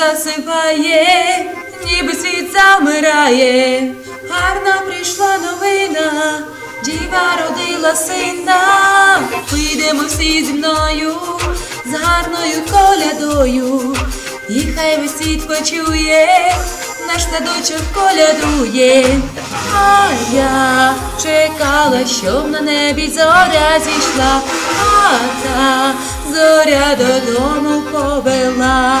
засипає, ніби світ замирає. Гарна прийшла новина, діва родила сина. Підемо всі зі мною з гарною колядою, і хай весь світ почує, наш садочок колядує. А я чекала, щоб на небі зоря зійшла, а та зоря додому повела.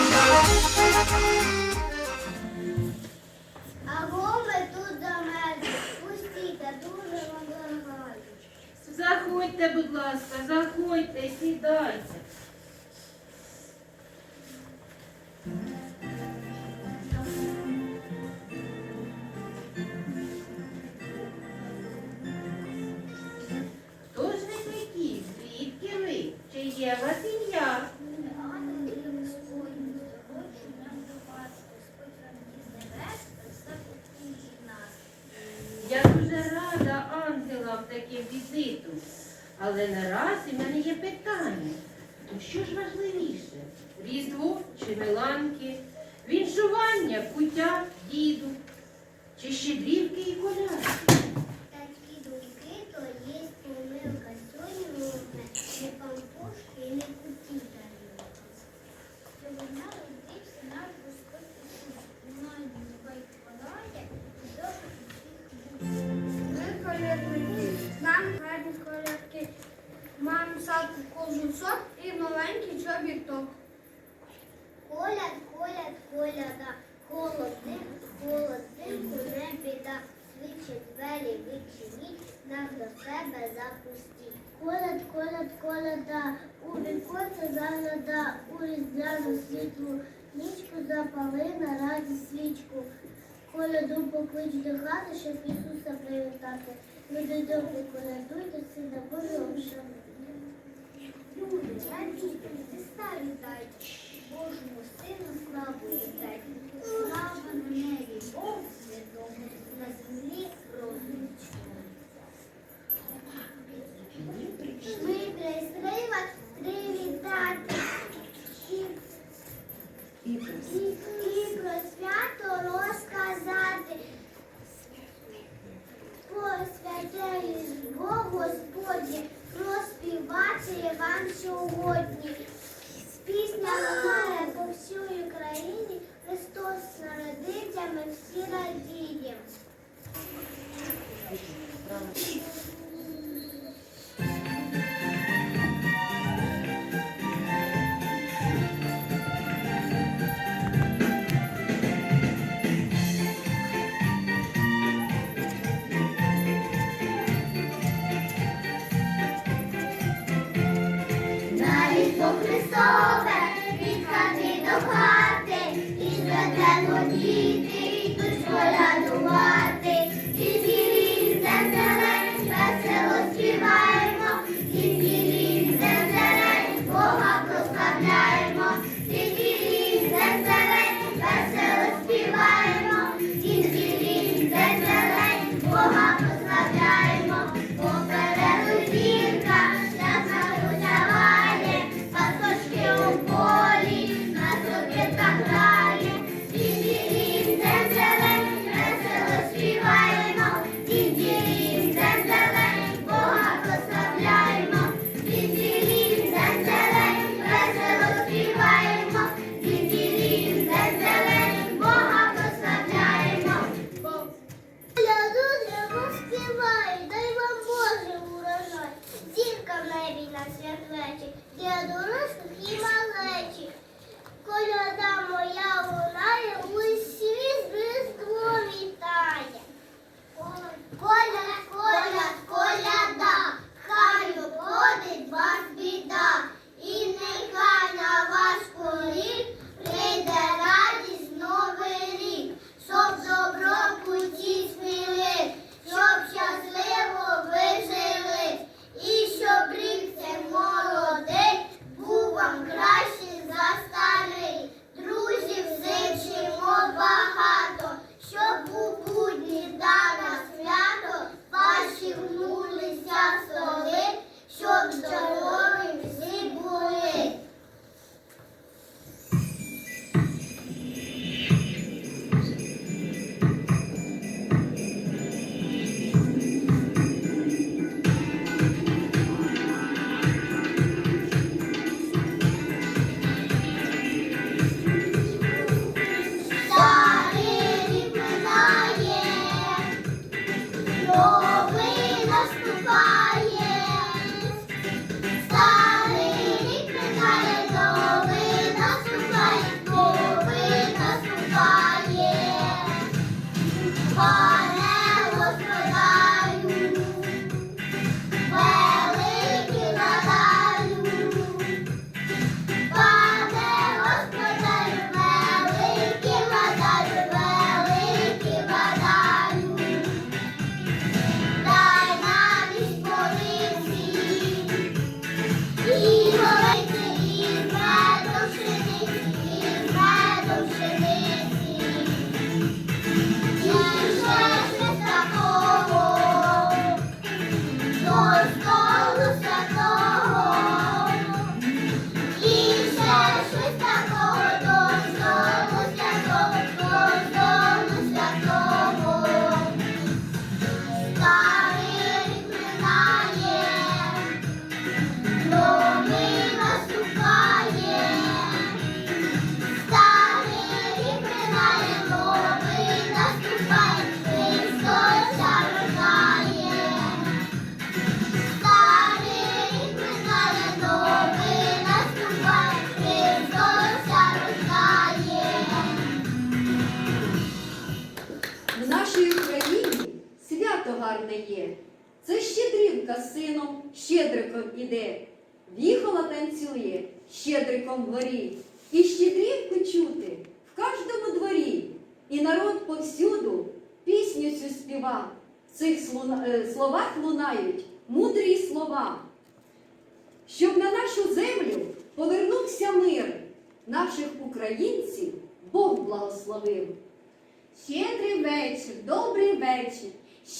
Ласка, заходьте, сідайте. Хто ж ви такі? Звідки ви? Чи є вас ім'я? Але наразі в мене є питання. то що ж важливіше? Різдво чи Миланки, віншування, куття, діду, чи щедрівки і колядки? До себе запустіть. Коляд, коляд, коляда, у віконце загляда, у різдвяну світлу, нічку запали на раді свічку. Коляду поклич до хати, щоб Ісуса привітати. Люди добрі колядуйте, сина Божого вшануйте. Люди, радійте, Христа вітайте, Божому Сину славу вітайте. Слава на небі, Богу святому, на землі розум Ми прийшли вас привітати. І, і, і про свято розказати. По святе Різдво, Господі, розпівати вам сьогодні. dobry sowet, witka the dokładnie. Гарне є. Це щедрівка з сином щедриком іде. Віхола танцює щедриком дворі. І щедрівку чути в кожному дворі. І народ повсюду пісню цю співа. В цих е, словах лунають мудрі слова. Щоб на нашу землю повернувся мир, наших українців Бог благословив. Щедрий вечір, добрий вечір,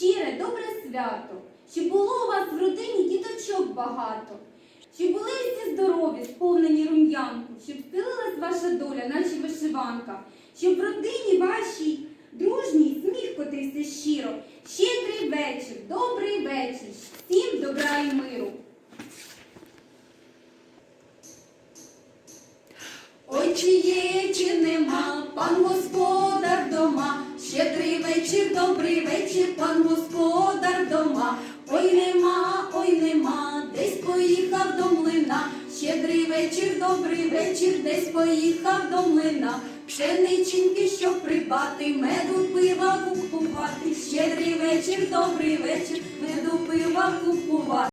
щире, добре свято, щоб було у вас в родині діточок багато, щоб були всі здорові, сповнені рум'янку, щоб стелилась ваша доля, наче вишиванка, щоб в родині вашій дружній сміх котився щиро. Щедрий вечір, добрий вечір, всім добра і миру. Ой, чи є, чи нема, пан господар дома, щедрий вечір, добрий вечір, пан господар дома. Ой, нема, ой, нема, десь поїхав до млина. Щедрий вечір, добрий вечір, десь поїхав до млина. Пшениченьки, щоб придбати, меду пива купувати. Щедрий вечір, добрий вечір, меду пива купувати.